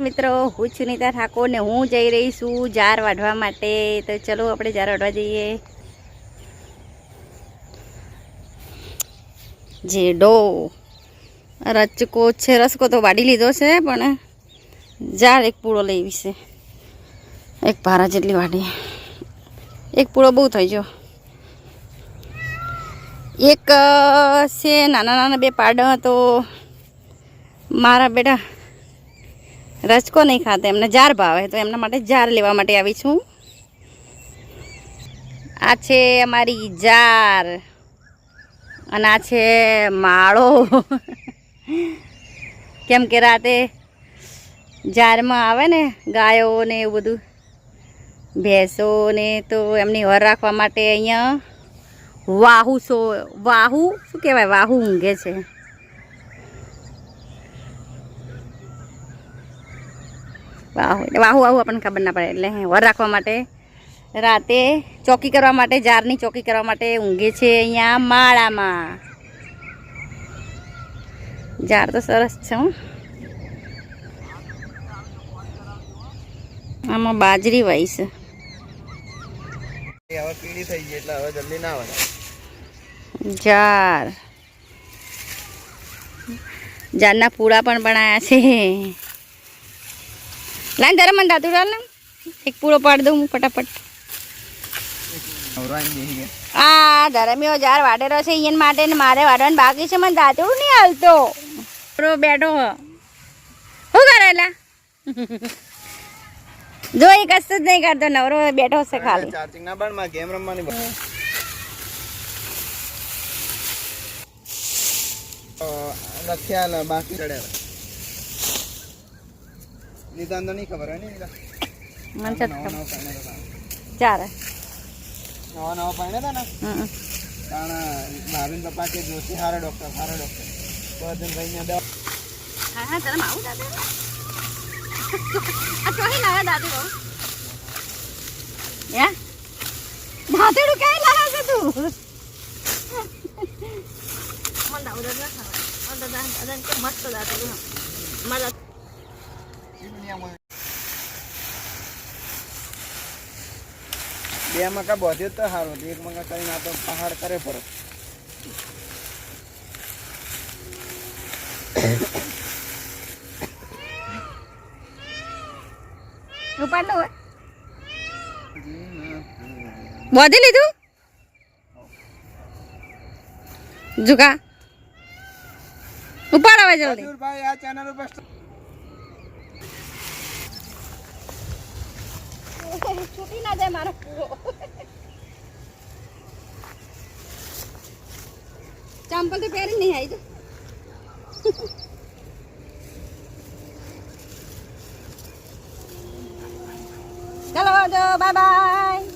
મિત્રો, હું છું નીતા ઠાકોર ને હું જઈ રહી છું જાર વાઢવા માટે. તો ચલો આપણે જાર વાઢવા જઈએ. જેડો રચકો છે રસકો તો વાડી લીધો છે, પણ જાર એક પૂળો લેવી છે. એક ભારા જેટલી વાડી એક પૂળો બહુ થઈ ગયો. એક છે, નાના નાના બે પાડા તો મારા બેટા રચકો નહીં ખાતા, એમને જાર ભાવે, તો એમના માટે જાર લેવા માટે આવી છું. આ છે અમારી જાર, અને આ છે માળો. કેમ કે રાતે જારમાં આવે ને, ગાયો ને એવું બધું, ભેંસો ને તો એમની હર રાખવા માટે અહીંયા વાહુ સો, વાહુ શું કહેવાય? વાહુ ઊંઘે છે. વાહુ એટલે વાહુ વાહુ આપણને ખબર ના પડે. એટલે વર રાખવા માટે રાતે ચોકી કરવા માટે જારની ચોકી કરવા માટે ઊંઘે છે અહીંયા માળામાં. ઝાડ તો સરસ છે હો. આમાં બાજરી વાઈ છે એ હવે પીળી થઈ ગઈ એટલે હવે જલ્દી ના જાર. જારના પૂળા પણ બનાયા છે. લાઈન ધરે મને દાદુ ડાલ ને. એક પૂરો પાડી દઉં હું ફટાફટ. આ ધરમીઓ જાર વાડેલો છે ઈયન માટે ને મારે વાડવાનું બાકી છે મને દાંતડું નહીં હાલતો. બેઠો હ. શું કરેલા જો એ કશું જ નહીં કરતો નવરો બેઠો છે ખાલી. ચાર્જિંગ ના બંધમાં ગેમ રમવાની લખ્યા બાકી ચડ્યા નિદાન તો નહીં ખબર હોય ને? મને નવા હતા. ચારે. નવા નવા પાણી હતા ને? કારણ ભાભીન પપ્પા કે જોશી હારા ડોક્ટર હારા ડોક્ટર બધું ભાઈને દવા. હા હા તને આવું દાદા? આ ચોહી લાવે બહુ યા? દાદેડું કઈ લાવે છે તું? મને દાદા દાદા દાદા મસ્ત દાદા મારા બે મકા બધે તો સારું. એક મકા કરીને આ તો પહાડ કરે પર ઉપાડ લો બોધી લીધું? જુગા. ઉપાડ આવે જલ્દી. ભાઈ આ ચેનલ ઉપર છૂટી ના જાય મારો ચંપલ તો પહેરી નહીં આવી ચાલો આવજો બાય બાય.